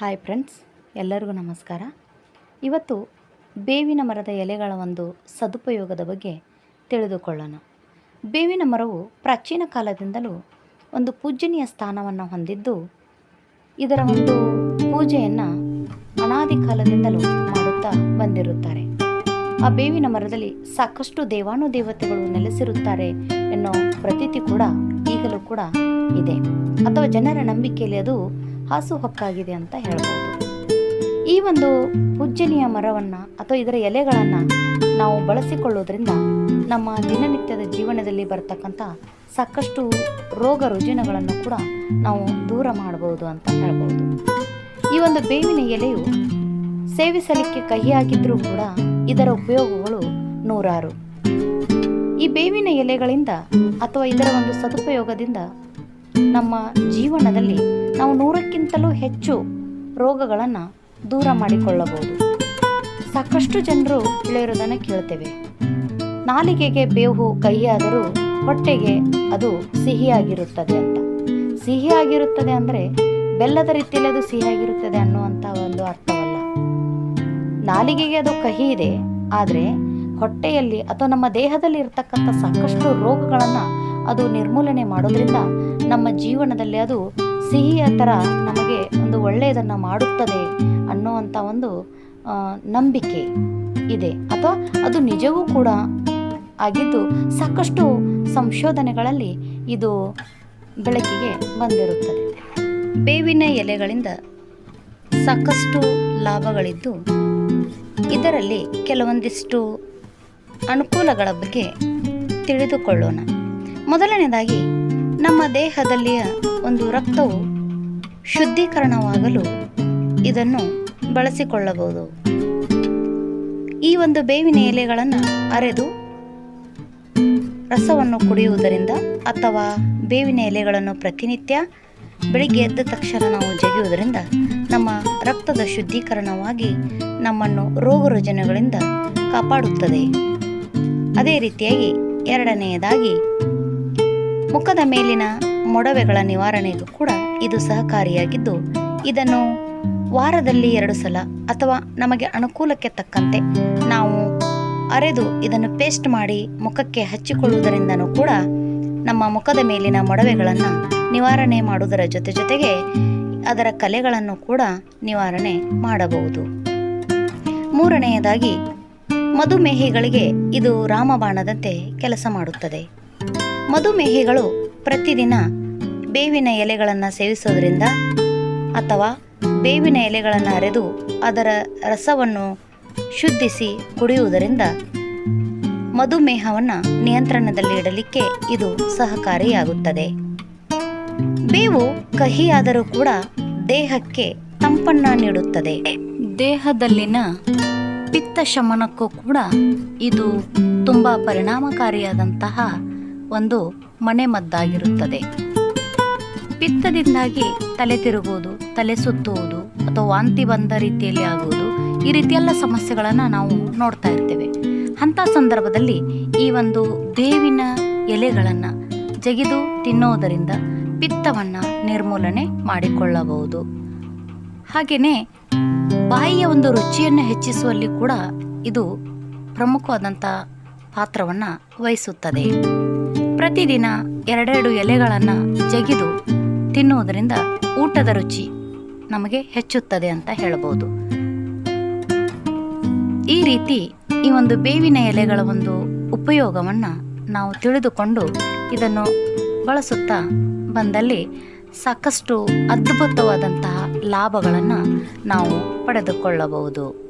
Hi friends, ಎಲ್ಲರಿಗೂ ನಮಸ್ಕಾರ. ಇವತ್ತು ಬೇವಿನ ಮರದ ಎಲೆಗಳ ಒಂದು ಸದುಪಯೋಗದ ಬಗ್ಗೆ ತಿಳಿದುಕೊಳ್ಳೋಣ. ಬೇವಿನ ಮರವು ಪ್ರಾಚೀನ ಕಾಲದಿಂದಲೂ ಒಂದು ಪೂಜನೀಯ ಸ್ಥಾನವನ್ನು ಹೊಂದಿದ್ದು, ಇದರ ಒಂದು ಪೂಜೆಯನ್ನು ಅನಾದಿ ಕಾಲದಿಂದಲೂ ಮಾಡುತ್ತಾ ಬಂದಿರುತ್ತಾರೆ. ಆ ಬೇವಿನ ಮರದಲ್ಲಿ ಸಾಕಷ್ಟು ದೇವಾನುದೇವತೆಗಳು ನೆಲೆಸಿರುತ್ತಾರೆ ಎನ್ನೋ ಪ್ರತೀತಿ ಕೂಡ ಈಗಲೂ ಕೂಡ ಇದೆ. ಅಥವಾ ಜನರ ನಂಬಿಕೆಯಲ್ಲಿ ಅದು ಹಾಸುಹೊಕ್ಕಾಗಿದೆ ಅಂತ ಹೇಳ್ಬೋದು. ಈ ಒಂದು ಉಜ್ಜನಿಯ ಮರವನ್ನು ಅಥವಾ ಇದರ ಎಲೆಗಳನ್ನು ನಾವು ಬಳಸಿಕೊಳ್ಳೋದ್ರಿಂದ ನಮ್ಮ ದಿನನಿತ್ಯದ ಜೀವನದಲ್ಲಿ ಬರ್ತಕ್ಕಂಥ ಸಾಕಷ್ಟು ರೋಗ ರುಜಿನಗಳನ್ನು ಕೂಡ ನಾವು ದೂರ ಮಾಡಬಹುದು ಅಂತ ಹೇಳ್ಬೋದು. ಈ ಒಂದು ಬೇವಿನ ಎಲೆಯು ಸೇವಿಸಲಿಕ್ಕೆ ಕಹಿಯಾಗಿದ್ದರೂ ಕೂಡ ಇದರ ಉಪಯೋಗಗಳು ನೂರಾರು. ಈ ಬೇವಿನ ಎಲೆಗಳಿಂದ ಅಥವಾ ಇದರ ಒಂದು ಸದುಪಯೋಗದಿಂದ ನಮ್ಮ ಜೀವನದಲ್ಲಿ ನಾವು ನೂರಕ್ಕಿಂತಲೂ ಹೆಚ್ಚು ರೋಗಗಳನ್ನು ದೂರ ಮಾಡಿಕೊಳ್ಳಬಹುದು. ಸಾಕಷ್ಟು ಜನರು ಹೇಳಿರೋದನ್ನು ಕೇಳ್ತೇವೆ. ನಾಲಿಗೆಗೆ ಬೇವು ಕಹಿಯಾದರೂ ಹೊಟ್ಟೆಗೆ ಅದು ಸಿಹಿಯಾಗಿರುತ್ತದೆ ಅಂತ. ಸಿಹಿಯಾಗಿರುತ್ತದೆ ಅಂದರೆ ಬೆಲ್ಲದ ರೀತಿಯಲ್ಲಿ ಅದು ಸಿಹಿಯಾಗಿರುತ್ತದೆ ಅನ್ನುವಂಥ ಒಂದು ಅರ್ಥವಲ್ಲ. ನಾಲಿಗೆಗೆ ಅದು ಕಹಿ ಇದೆ, ಆದರೆ ಹೊಟ್ಟೆಯಲ್ಲಿ ಅಥವಾ ನಮ್ಮ ದೇಹದಲ್ಲಿ ಇರತಕ್ಕಂಥ ಸಾಕಷ್ಟು ರೋಗಗಳನ್ನು ಅದು ನಿರ್ಮೂಲನೆ ಮಾಡೋದ್ರಿಂದ ನಮ್ಮ ಜೀವನದಲ್ಲಿ ಅದು ಸಿಹಿಯ ಥರ ನಮಗೆ ಒಂದು ಒಳ್ಳೆಯದನ್ನು ಮಾಡುತ್ತದೆ ಅನ್ನುವಂಥ ಒಂದು ನಂಬಿಕೆ ಇದೆ. ಅಥವಾ ಅದು ನಿಜವೂ ಕೂಡ ಆಗಿದ್ದು ಸಾಕಷ್ಟು ಸಂಶೋಧನೆಗಳಲ್ಲಿ ಇದು ಬೆಳಕಿಗೆ ಬಂದಿರುತ್ತದೆ. ಬೇವಿನ ಎಲೆಗಳಿಂದ ಸಾಕಷ್ಟು ಲಾಭಗಳಿದ್ದು ಇದರಲ್ಲಿ ಕೆಲವೊಂದಿಷ್ಟು ಅನುಕೂಲಗಳ ಬಗ್ಗೆ ತಿಳಿದುಕೊಳ್ಳೋಣ. ಮೊದಲನೇದಾಗಿ, ನಮ್ಮ ದೇಹದಲ್ಲಿಯ ಒಂದು ರಕ್ತವು ಶುದ್ಧೀಕರಣವಾಗಲು ಇದನ್ನು ಬಳಸಿಕೊಳ್ಳಬಹುದು. ಈ ಒಂದು ಬೇವಿನ ಎಲೆಗಳನ್ನು ಅರೆದು ರಸವನ್ನು ಕುಡಿಯುವುದರಿಂದ ಅಥವಾ ಬೇವಿನ ಎಲೆಗಳನ್ನು ಪ್ರತಿನಿತ್ಯ ಬೆಳಿಗ್ಗೆ ಎದ್ದ ತಕ್ಷಣ ನಾವು ಜಗಿಯುವುದರಿಂದ ನಮ್ಮ ರಕ್ತದ ಶುದ್ಧೀಕರಣವಾಗಿ ನಮ್ಮನ್ನು ರೋಗ ರುಜಿನಗಳಿಂದ ಕಾಪಾಡುತ್ತದೆ. ಅದೇ ರೀತಿಯಾಗಿ ಎರಡನೆಯದಾಗಿ ಮುಖದ ಮೇಲಿನ ಮೊಡವೆಗಳ ನಿವಾರಣೆಗೂ ಕೂಡ ಇದು ಸಹಕಾರಿಯಾಗಿದ್ದು, ಇದನ್ನು ವಾರದಲ್ಲಿ ಎರಡು ಸಲ ಅಥವಾ ನಮಗೆ ಅನುಕೂಲಕ್ಕೆ ತಕ್ಕಂತೆ ನಾವು ಅರೆದು ಇದನ್ನು ಪೇಸ್ಟ್ ಮಾಡಿ ಮುಖಕ್ಕೆ ಹಚ್ಚಿಕೊಳ್ಳುವುದರಿಂದನೂ ಕೂಡ ನಮ್ಮ ಮುಖದ ಮೇಲಿನ ಮೊಡವೆಗಳನ್ನು ನಿವಾರಣೆ ಮಾಡುವುದರ ಜೊತೆ ಜೊತೆಗೆ ಅದರ ಕಲೆಗಳನ್ನು ಕೂಡ ನಿವಾರಣೆ ಮಾಡಬಹುದು. ಮೂರನೆಯದಾಗಿ, ಮಧುಮೇಹಿಗಳಿಗೆ ಇದು ರಾಮಬಾಣದಂತೆ ಕೆಲಸ ಮಾಡುತ್ತದೆ. ಮಧುಮೇಹಿಗಳು ಪ್ರತಿದಿನ ಬೇವಿನ ಎಲೆಗಳನ್ನು ಸೇವಿಸೋದ್ರಿಂದ ಅಥವಾ ಬೇವಿನ ಎಲೆಗಳನ್ನು ಅರೆದು ಅದರ ರಸವನ್ನು ಶುದ್ಧಿಸಿ ಕುಡಿಯುವುದರಿಂದ ಮಧುಮೇಹವನ್ನು ನಿಯಂತ್ರಣದಲ್ಲಿ ಇಡಲಿಕ್ಕೆ ಇದು ಸಹಕಾರಿಯಾಗುತ್ತದೆ. ಬೇವು ಕಹಿಯಾದರೂ ಕೂಡ ದೇಹಕ್ಕೆ ತಂಪನ್ನ ನೀಡುತ್ತದೆ. ದೇಹದಲ್ಲಿನ ಪಿತ್ತ ಶಮನಕ್ಕೂ ಕೂಡ ಇದು ತುಂಬ ಪರಿಣಾಮಕಾರಿಯಾದಂತಹ ಒಂದು ಮನೆಮದ್ದಾಗಿರುತ್ತದೆ ಪಿತ್ತದಿಂದಾಗಿ ತಲೆ ತಿರುಗುವುದು, ತಲೆ ಸುತ್ತುವುದು ಅಥವಾ ವಾಂತಿ ಬಂದ ರೀತಿಯಲ್ಲಿ ಆಗುವುದು ಈ ರೀತಿಯೆಲ್ಲ ಸಮಸ್ಯೆಗಳನ್ನು ನಾವು ನೋಡ್ತಾ ಇರ್ತೇವೆ. ಅಂಥ ಸಂದರ್ಭದಲ್ಲಿ ಈ ಒಂದು ಬೇವಿನ ಎಲೆಗಳನ್ನು ಜಗಿದು ತಿನ್ನೋದರಿಂದ ಪಿತ್ತವನ್ನು ನಿರ್ಮೂಲನೆ ಮಾಡಿಕೊಳ್ಳಬಹುದು. ಹಾಗೆಯೇ ಬಾಯಿಯ ಒಂದು ರುಚಿಯನ್ನು ಹೆಚ್ಚಿಸುವಲ್ಲಿ ಕೂಡ ಇದು ಪ್ರಮುಖವಾದಂಥ ಪಾತ್ರವನ್ನು ವಹಿಸುತ್ತದೆ. ಪ್ರತಿದಿನ ಎರಡೆರಡು ಎಲೆಗಳನ್ನು ಜಗಿದು ತಿನ್ನುವುದರಿಂದ ಊಟದ ರುಚಿ ನಮಗೆ ಹೆಚ್ಚುತ್ತದೆ ಅಂತ ಹೇಳಬಹುದು ಈ ರೀತಿ ಈ ಒಂದು ಬೇವಿನ ಎಲೆಗಳ ಒಂದು ಉಪಯೋಗವನ್ನು ನಾವು ತಿಳಿದುಕೊಂಡು ಇದನ್ನು ಬಳಸುತ್ತಾ ಬಂದಲ್ಲಿ ಸಾಕಷ್ಟು ಅದ್ಭುತವಾದಂತಹ ಲಾಭಗಳನ್ನು ನಾವು ಪಡೆದುಕೊಳ್ಳಬಹುದು.